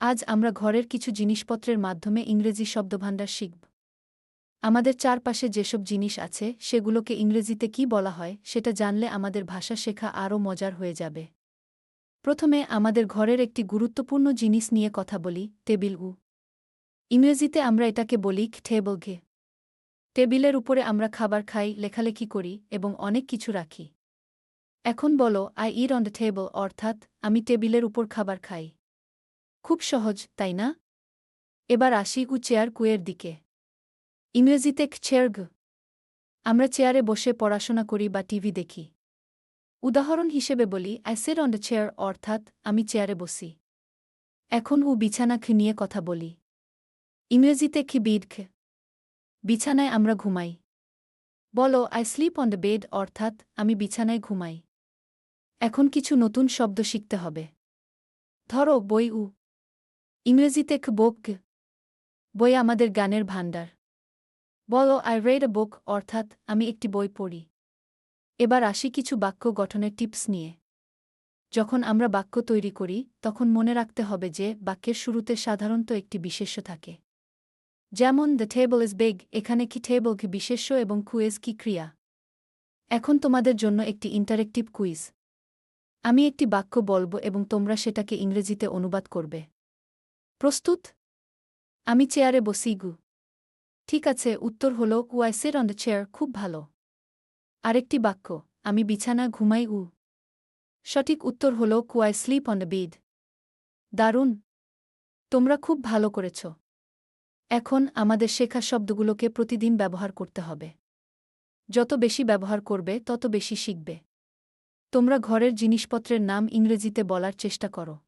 আজ আমরা ঘরের কিছু জিনিসপত্রের মাধ্যমে ইংরেজি শব্দভাণ্ডার শিখব। আমাদের চারপাশে যেসব জিনিস আছে, সেগুলোকে ইংরেজিতে কি বলা হয়, সেটা জানলে আমাদের ভাষা শেখা আরও মজার হয়ে যাবে। প্রথমে আমাদের ঘরের একটি গুরুত্বপূর্ণ জিনিস নিয়ে কথা বলি, টেবিল উ ইংরেজিতে আমরা এটাকে বলি টেবল ঘে। টেবিলের উপরে আমরা খাবার খাই, লেখালেখি করি এবং অনেক কিছু রাখি। এখন বলো I eat on the table অর্থাৎ, আমি টেবিলের উপর খাবার খাই। খুব সহজ, তাই না? এবার আসি উ চেয়ার কুয়ের দিকে। ইংরেজিতে চেয়ার আমরা চেয়ারে বসে পড়াশোনা করি বা টিভি দেখি। উদাহরণ হিসেবে বলি সেট অন দ্য চেয়ার অর্থাৎ, আমি চেয়ারে বসি। এখন উ বিছানা খি নিয়ে কথা বলি। ইংরেজিতে খি বিড বিছানায় আমরা ঘুমাই। বলো I sleep on the bed অর্থাৎ, আমি বিছানায় ঘুমাই। এখন কিছু নতুন শব্দ শিখতে হবে। ধরো, বই উ। ইংরেজিতে বোক। বই আমাদের গানের ভাণ্ডার। বলো আই রেড এ বুক অর্থাৎ আমি একটি বই পড়ি। এবার আসি কিছু বাক্য গঠনের টিপস নিয়ে। যখন আমরা বাক্য তৈরি করি, তখন মনে রাখতে হবে যে, বাক্যের শুরুতে সাধারণত একটি বিশেষ্য থাকে। যেমন দ্য টেবল ইজ বেগ এখানে কি টেবল কি বিশেষ্য এবং কুয়েজ কি ক্রিয়া? এখন তোমাদের জন্য একটি ইন্টারেক্টিভ কুইজ আমি একটি বাক্য বলব এবং তোমরা সেটাকে ইংরেজিতে অনুবাদ করবে। প্রস্তুত? আমি চেয়ারে বসি, গু। ঠিক আছে, উত্তর হল সেট অন দ্য চেয়ার খুব ভালো। আরেকটি বাক্য, আমি বিছানা ঘুমাই উ সঠিক উত্তর হল কুয়াই স্লিপ অন দ্য বেড দারুণ। তোমরা খুব ভালো করেছ। এখন আমাদের শেখা শব্দগুলোকে প্রতিদিন ব্যবহার করতে হবে। যত বেশি ব্যবহার করবে, তত বেশি শিখবে। তোমরা ঘরের জিনিসপত্রের নাম ইংরেজিতে বলার চেষ্টা করো।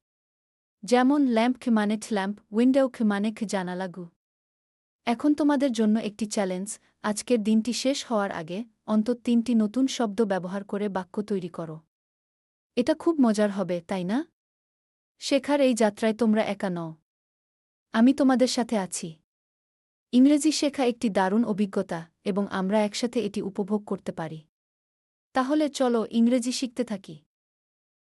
যেমন ল্যাম্প মানে ল্যাম্প উইন্ডো মানে জানালাগু এখন তোমাদের জন্য একটি চ্যালেঞ্জ, আজকের দিনটি শেষ হওয়ার আগে অন্তত তিনটি নতুন শব্দ ব্যবহার করে বাক্য তৈরি করো। এটা খুব মজার হবে, তাই না? শেখার এই যাত্রায় তোমরা একা নও। আমি তোমাদের সাথে আছি। ইংরেজি শেখা একটি দারুণ অভিজ্ঞতা এবং আমরা একসাথে এটি উপভোগ করতে পারি। তাহলে চলো ইংরেজি শিখতে থাকি।